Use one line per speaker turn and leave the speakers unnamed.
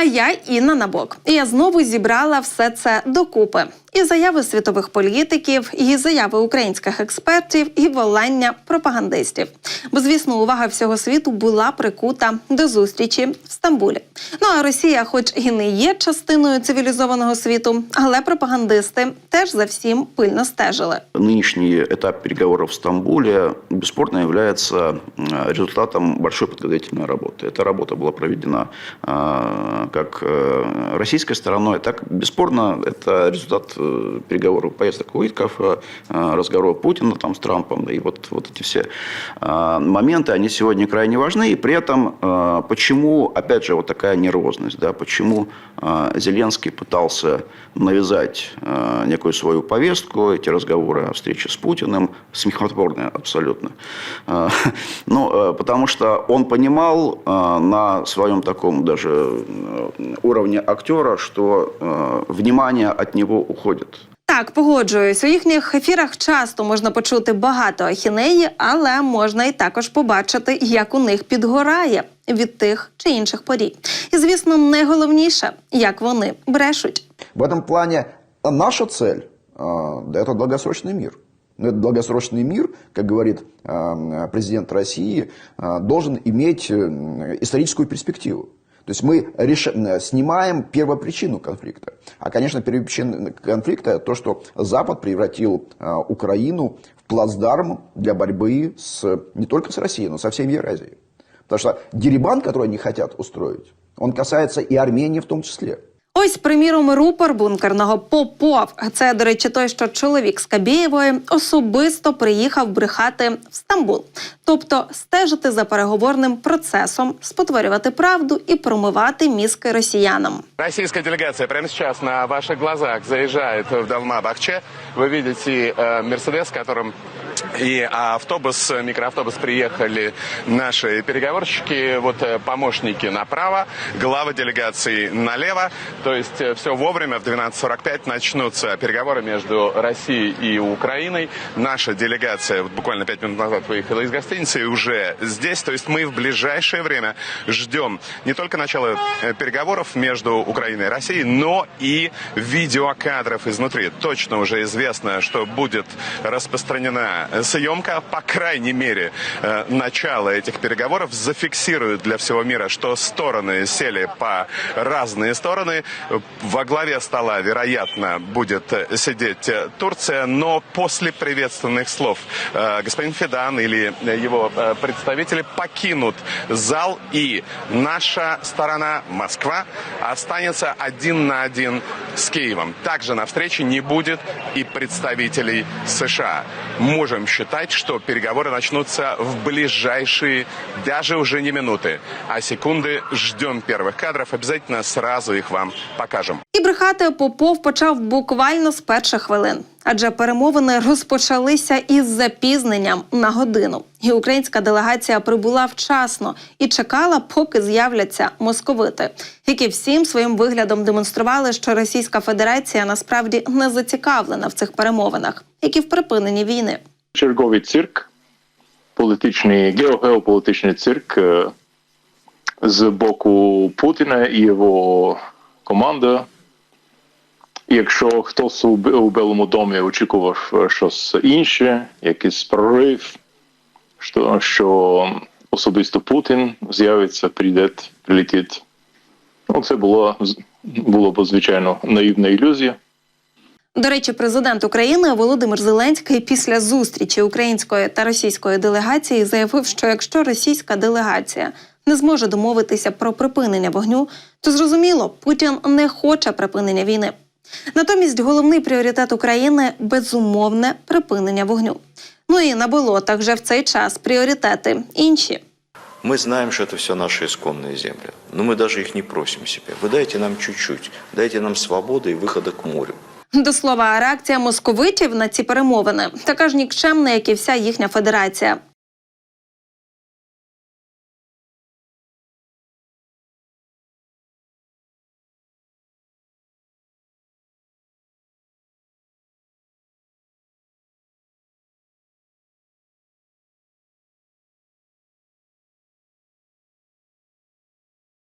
А я Інна Набок. І я знову зібрала все це докупи І заяви світових політиків, і заяви українських експертів, і волання пропагандистів. Бо, звісно, увага всього світу була прикута до зустрічі в Стамбулі. Ну а Росія, хоч і не є частиною цивілізованого світу, але пропагандисти теж за всім пильно стежили.
Нынешний этап переговоров в Стамбуле бесспорно является м, результатом большой подготовительной работы. Эта работа была проведена а, как э, российской стороной, так бесспорно это результат э, переговоров, поездок Уитков, разговоров Путина там с Трампом, и вот, вот эти все а, моменты, они сегодня крайне важны, и при этом а, почему, опять же, вот такая нервозность, да, почему Зеленский пытался навязать некую свою повестку, эти разговоры о встрече с Путиным, смехотворные абсолютно. Ну, э, потому что он понимал на своем таком даже э, уровне актера, что э, внимание от него уходит.
Так, погоджуюсь. У їхніх ефірах часто можна почути багато ахінеї, але можна і також побачити, як у них підгорає від тих чи інших подій. І звісно, найголовніше, як вони брешуть.
В этом плане наша цель а, да, это долгосрочный мир. Но этот долгосрочный мир, как говорит а, президент России, а, должен иметь э, историческую перспективу. То есть мы реш- снимаем первопричину конфликта. А, конечно, первопричина конфликта то, что Запад превратил а, Украину в плацдарм для борьбы с, не только с Россией, но со всей Евразией. Потому что дерибан, который они хотят устроить, он касается и Армении в том числе.
Ось, приміром, рупор бункерного Попов. Це, до речі, той, що чоловік з Кабєєвої особисто приїхав брехати в Стамбул, тобто стежити за переговорним процесом, спотворювати правду і промивати мізки росіянам.
Российская делегация прямо сейчас на ваших глазах заезжает в Далма-Бахче. Вы видите э, Мерседес, которым и автобус, микроавтобус приехали наши переговорщики, вот э, помощники направо, глава делегации налево. То есть все вовремя, в 12.45 начнутся переговоры между Россией и Украиной. Наша делегация вот буквально пять минут назад выехала из гостиницы и уже здесь. То есть мы в ближайшее время ждем не только начала э, переговоров между Украиной и Россией, но и видеокадров изнутри. Точно уже известно, что будет распространена съемка, по крайней мере, э, начало этих переговоров зафиксирует для всего мира, что стороны сели по разные стороны. Во главе стола, вероятно, будет сидеть Турция, но после приветственных слов э, господин Федан или его э, представители покинут зал, и наша сторона, Москва, останется один на один с Киевом. Также на встрече не будет и представителей США. Можем что переговоры начнутся в ближайшие, даже уже не минуты, а секунды. Ждем первых кадров. Обязательно сразу их вам покажем.
І брехати Попов почав буквально з перших хвилин, адже перемовини розпочалися із запізненням на годину. І українська делегація прибула вчасно і чекала, поки з'являться московити, які всім своїм виглядом демонстрували, що Російська Федерація насправді не зацікавлена в цих перемовинах, як і в припиненні війни.
черговий цирк, політичний, геогеополітичний цирк е, з боку Путіна і його команди. Якщо хтось у Білому домі очікував е, щось інше, якийсь прорив, що, що особисто Путін з'явиться, прийде, прилетить. Ну, це було, було б, звичайно, наївна ілюзія.
До речі, президент України Володимир Зеленський після зустрічі української та російської делегації заявив, що якщо російська делегація не зможе домовитися про припинення вогню, то зрозуміло, Путін не хоче припинення війни. Натомість головний пріоритет України безумовне припинення вогню. Ну і на болотах вже в цей час пріоритети інші.
Мы знаем, что это все наши исконные земли, но мы даже их не просим себе. Вы дайте нам чуть-чуть, дайте нам свободы и выхода к морю.
До слова, реакція московитів на ці перемовини така ж нікчемна, як і вся їхня федерація.